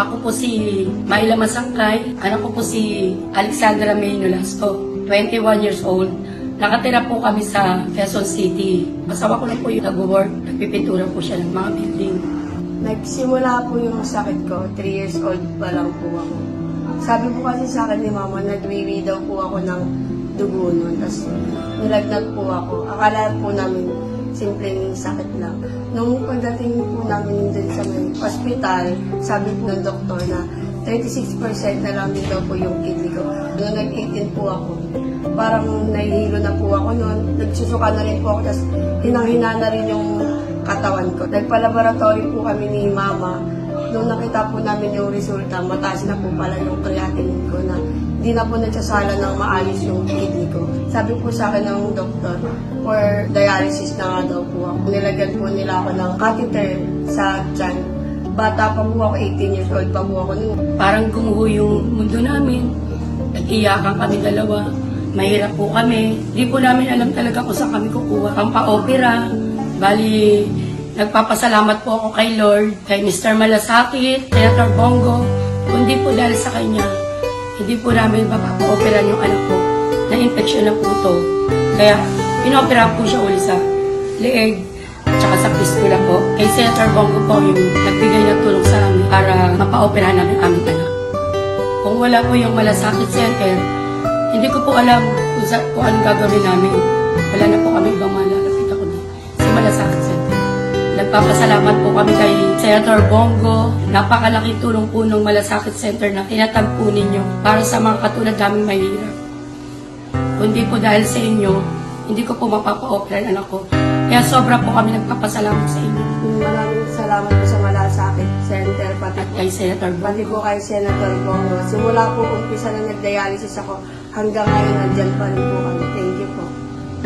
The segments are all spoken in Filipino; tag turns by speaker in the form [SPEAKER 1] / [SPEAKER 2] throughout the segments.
[SPEAKER 1] Ako po si Maila Masangkay. Anak ko po si Alexandra May Nolasco, 21 years old. Nakatira po kami sa Quezon City. Asawa ko lang po yung nag-work. Nagpipintura po siya ng mga building.
[SPEAKER 2] Nagsimula po yung sakit ko, 3 years old pa lang po ako. Sabi po kasi sa akin ni mama, nagwiwi daw po ako ng dugo nun. Tapos nilagnat po ako. Akala po namin simpleng sakit lang. Nung pagdating po namin dun sa may hospital, sabi po ng doktor na 36% na lang daw po yung kidney ko. Noong nag-18 po ako, parang nahihilo na po ako noon. Nagsusuka na rin po ako, tapos hinang-hina na rin yung katawan ko. Nagpa-laboratory po kami ni mama. Nung nakita po namin yung resulta, mataas na po pala yung creatinine ko na di na po nagsasala ng maayos yung kidney ko. Sabi po sa akin ng doktor, for dialysis na nga daw po ako. Nilagyan po nila ako ng catheter sa tiyan. Bata pa po ako, 18 years old pa po ako noon.
[SPEAKER 1] Parang gumuho yung mundo namin. Nag-iyakan kami dalawa. Mahirap po kami. Hindi po namin alam talaga kung saan kami kukuha. Ang pa-opera. Bali, nagpapasalamat po ako kay Lord, kay Mr. Malasakit, Senator Bongo. Kundi po dahil sa kanya, hindi po namin mapapa-opera yung anak ko na infection ng puto. Kaya, inopera po siya uli sa leeg, tsaka sa fistula po. Kay Senator Bongo po yung nagbigay ng tulong sa amin para mapa-opera namin aming anak. Kung wala po yung malasakit center, hindi ko po alam kung, sa, kung anong gagawin namin. Wala na po kami ibang malalapit ako din. Si malasakit. Nagpapasalamat po kami kay Senator Bongo. Napakalaking tulong po ng malasakit center na tinatag po ninyo para sa mga katulad naming mahirap. Kundi po dahil sa inyo, hindi ko po mapapa-opera anak ko. Kaya sobra po kami nagpapasalamat sa inyo.
[SPEAKER 2] Maraming salamat po sa Malasakit Center, pati
[SPEAKER 1] At kay Senator Bongo.
[SPEAKER 2] Pati po kay Senator Bongo. Simula po umpisa na nag-dialysis ako, hanggang ngayon nandyan pa rin po kami.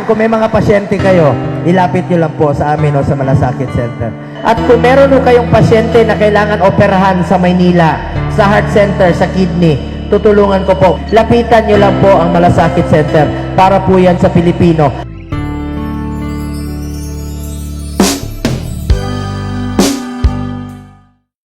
[SPEAKER 3] Kung may mga pasyente kayo, ilapit nyo lang po sa amin o sa Malasakit Center. At kung meron po kayong pasyente na kailangan operahan sa Maynila, sa Heart Center, sa kidney, tutulungan ko po. Lapitan nyo lang po ang Malasakit Center para po yan sa Pilipino.